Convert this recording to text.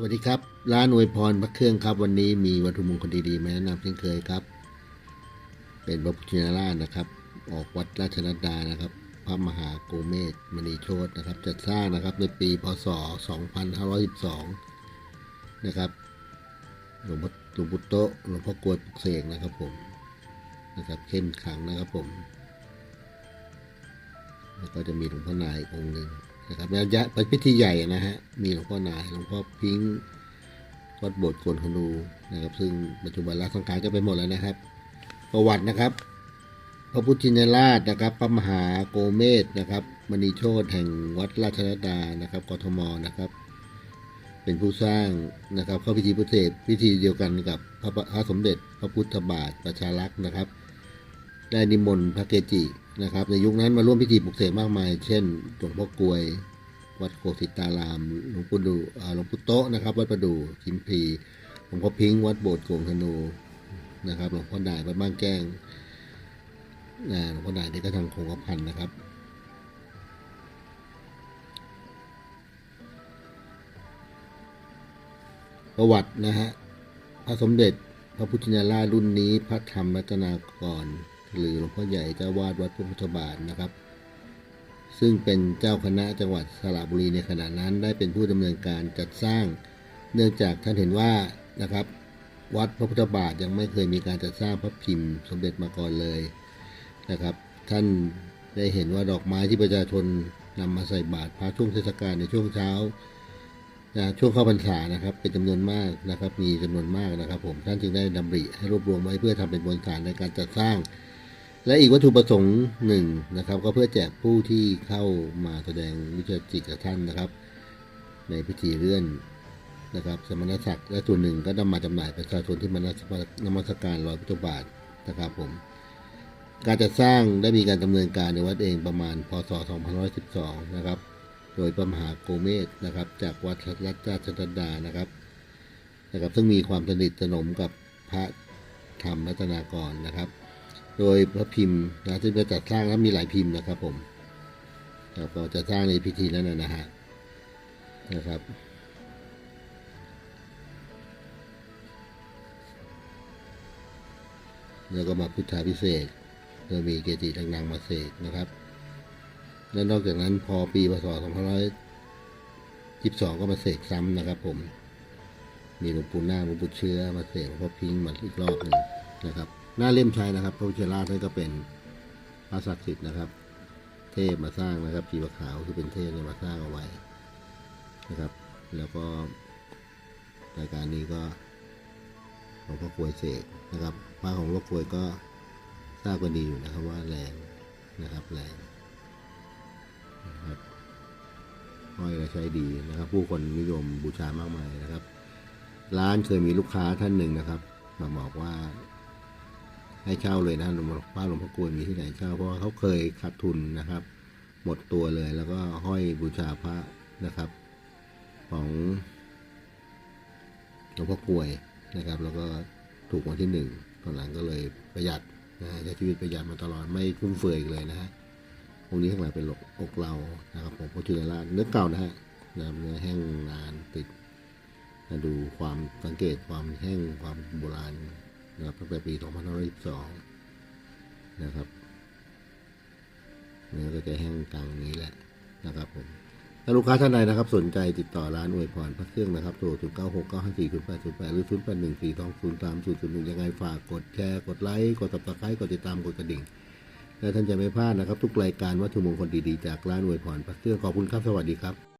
สวัสดีครับ ร้านอวยพรพระเครื่องครับ วันนี้มีวัตถุมงคลดีๆมาแนะนำเช่นเคยครับ เป็นพระพุทธชินราชนะครับ ออกวัดราชนัดดานะครับ พระมหาโกเมศมณีโชตนะครับ จัดสร้างนะครับในปีพศ 2512 นะครับหลวงพ่อหลวงปู่โตหลวงพ่อกวยปุกเสกนะครับผมนะครับเข้มขังนะครับผม แล้วก็จะมีหลวงพ่อนายองค์หนึ่ง นะครับระยะเป็นพิธีใหญ่นะฮะมีหลวงพ่อนายหลวงพ่อพิงค์วัดโบสถ์โกนขนูนะครับ ซึ่งปัจจุบันละสังขารก็ไปหมดแล้วนะครับ ประวัตินะครับ พระพุทธชินราชนะครับพระมหาโกเมศนะครับมณีโชตแห่งวัดราชนดานะครับกทมนะครับ เป็นผู้สร้างนะครับเข้าพิธีพุทธเสพิธีเดียวกันกับพระพระสมเด็จพระพุทธบาทประชารักษ์นะครับ ได้นิมนต์พระเกจิ นะครับ ในยุคนั้นมาร่วมพิธีปลุกเสกมากมาย เช่นหลวงพ่อกลวย วัดโคสิตาราม หลวงปู่ดูหลวงปู่โตะนะครับ วัดประดู่คิมพีหลวงพ่อพิงค์วัดโบสถ์โกงธนูนะครับหลวงพ่อดายวัดบ้านแก้งหลวงพ่อดายนี่ก็ทางคงกระพันนะครับประวัตินะฮะพระสมเด็จพระพุทธชินราชรุ่นนี้พระธรรมรัตนากร หรือหลวงพ่อใหญ่เจ้าวาดวัดพระพุทธบาทนะครับ ซึ่งเป็นเจ้าคณะจังหวัดสระบุรีในขณะนั้นได้เป็นผู้ดำเนินการจัดสร้าง เนื่องจากท่านเห็นว่านะครับ วัดพระพุทธบาทยังไม่เคยมีการจัดสร้างพระพิมพ์สมเด็จมาก่อนเลยนะครับ ท่านได้เห็นว่าดอกไม้ที่ประชาชนนำมาใส่บาตรพระช่วงเทศกาลในช่วงเช้านะช่วงเข้าพรรษานะครับ เป็นจำนวนมากนะครับ มีจำนวนมากนะครับ ผมท่านจึงได้ดำริให้รวบรวมไว้เพื่อทำเป็นบนฐานในการจัดสร้าง และอีกวัตถุประสงค์หนึ่งนะครับ ก็เพื่อแจกผู้ที่เข้ามาแสดงวิชาจิตกับท่านนะครับ ในพิธีเลื่อนนะครับ สมณศักดิ์และส่วนหนึ่งก็นำมาจำหน่ายประชาชนที่มานมัสการรอยพุทธบาทนะครับผมการจัดสร้างได้มีการดำเนินการในวัดเองประมาณพศ 2512 นะครับ โดยพระมหาโกเมศนะครับ จากวัดรัตราชดาดานะครับนะครับ ซึ่งมีความสนิทสนมกับพระธรรมรัตนากรนะครับ โดยพระพิมพ์นะที่จะจัดสร้างแล้วมีหลายพิมพ์นะครับผมครับก็จะสร้างในพิธีนั้นนะฮะนะครับแล้วก็มาพุทธาพิเศษกโดยมีเกจิดังๆมาเสกนะครับ และนอกจากนั้นพอปีพศ2522 ก็มาเสกซ้ำนะครับผม มีหลวงปู่นาหลวงปู่เชื้อมาเสกหลวงพ่อพิงมาอีกรอบหนึ่งนะครับ หน้าเล่มชัยนะครับพระพุทธราชท่านก็เป็นพระศักดิ์สิทธิ์นะครับ เทพมาสร้างนะครับจีวขาวที่เป็นเทพเนี่ยมาสร้างเอาไว้นะครับ แล้วก็รายการนี้ก็หลวงพ่อกวยเสกนะครับพระของหลวงพ่อกวยก็ทราบกันดีอยู่นะครับว่าแรงนะครับแรงนะครับห้อยและใช้ดีนะครับ ผู้คนนิยมบูชามากมายนะครับ ร้านเคยมีลูกค้าท่านหนึ่งนะครับ มาบอกว่า ให้เช่าเลยนะหลวงพ่อหลวงพ่อกลวยมีที่ไหนเช่าเพราะว่าเขาเคยขาดทุนนะครับ หมดตัวเลยแล้วก็ห้อยบูชาพระนะครับ ของหลวงพ่อกลวยนะครับ แล้วก็ถูกวันที่หนึ่งตอนหลังก็เลยประหยัดนะใช้ชีวิตประหยัดมาตลอดไม่ฟุ่มเฟือยเลยนะฮะองค์นี้ข้างหลังเป็นหลกอกเรานะครับผมพระจุลราชเนื้อเก่านะฮะนะเนื้อแห้งนานติดมาดูความสังเกตความแห้งความโบราณ นะครับตั้งแต่ปี2522นะครับเนื้อก็จะแห้งกลางนี้แหละนะครับผมถ้าลูกค้าท่านใดนะครับ สนใจติดต่อร้านอวยพรพระเครื่องนะครับโทร0 9 6 9 5 4 0 8 0 8หรือ 0 8 1 4 2 0 3 0 0 1ยังไงฝากกดแชร์กดไลค์กดติดตามกดติดตามกดกระดิ่ง และท่านจะไม่พลาดนะครับ ทุกรายการวัตถุมงคลดีๆจากร้านอวยพรพระเครื่องขอบคุณครับสวัสดีครับ